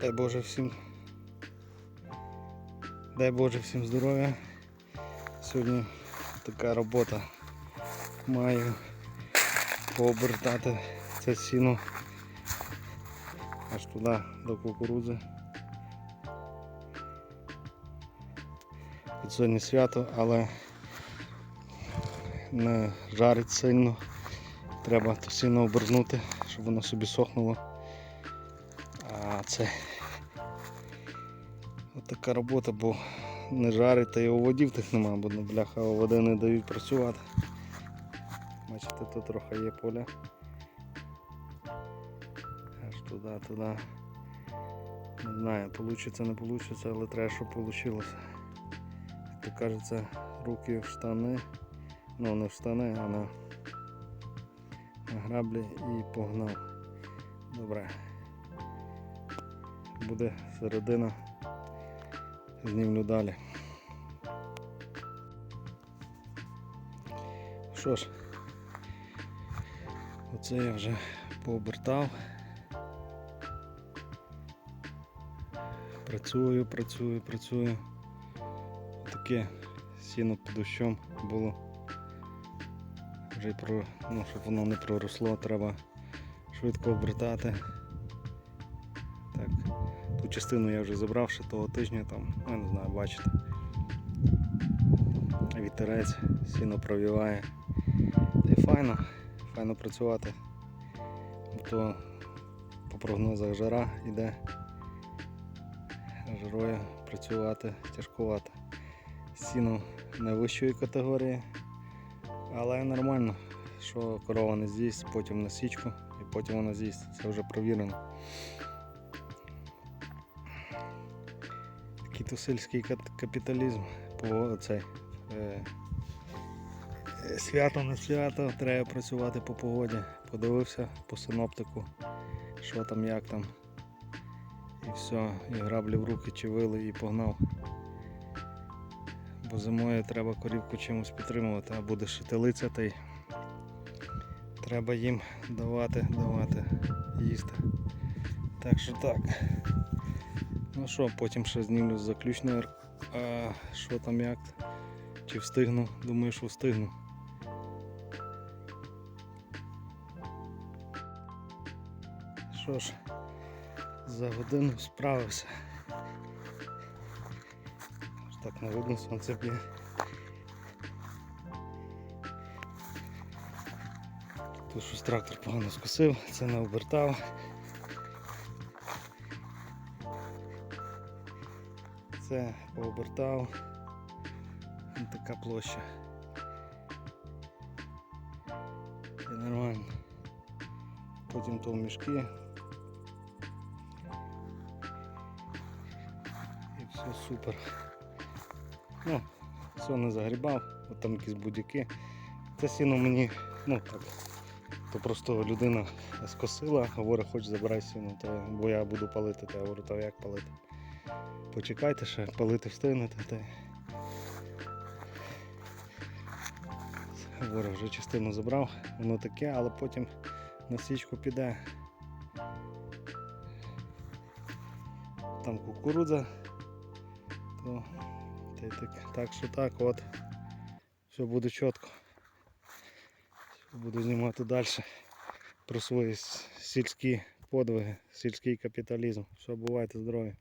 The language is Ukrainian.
Дай Боже всім. Дай Боже всім здоров'я. Сьогодні така робота. Маю пообертати це сіно аж туди до кукурудзи. Хоч Сьогодні свято, але не жарить сильно. Треба то сіно обернути, щоб воно собі сохнуло. А це от така робота, бо не жарить та й оводів тих нема, бо бляха води не дають працювати. Бачите, тут трохи є поля. Аж туди, туди. Не знаю, вийде, не вийде, але треба, щоб вийшло. Як кажеться, руки в штани. Ну не в штани, а на, на граблі і погнав. Добре. Буде середина. Знімлю далі. Що ж, оце я вже пообертав. Працюю, працюю, працюю. Таке сіно під дощом було. Вже й про, ну, щоб воно не проросло, треба швидко обертати. Ту частину я вже забрав ще того тижня, там, ну, я не знаю, бачите. Вітерець, сіно провіває. Й файно, файно працювати. То по прогнозах жара йде. Жарою працювати тяжкувато. Сіно найвищої категорії, але нормально, що корова не з'їсть, потім на січку і потім вона з'їсть. Це вже провірено. То сільський капіталізм по цей. Е, е, свято не свято, треба працювати по погоді. Подивився по синоптику, що там, як там. І все, і граблі в руки чи вили і погнав. Бо зимою треба корівку чимось підтримувати, а буде шетелиця, та й треба їм давати, давати їсти. Так що так. Ну що, потім ще знімлю заключне, а, що там як, чи встигну, думаю, що встигну. Що ж, за годину справився. Аж так не видно, сонце б'є. Тут щось трактор погано скосив, це не обертав. Це пообертав. Така площа. І нормально. Потім то в мішки. І все супер. Ну, все не загрібав, от там якісь будь-які. Це сіно мені, ну так, то просто людина скосила, говорить, хоч забирай сіно, то, бо я буду палити, то я говорю, то як палити. Почекайте ще, палити встигнете. Та... Говорю, вже частину забрав, воно таке, але потім на січку піде. Там кукурудза. То, та так, так що так от. Все буде чітко. Буду знімати далі про свої сільські подвиги, сільський капіталізм. Все, бувайте здорові.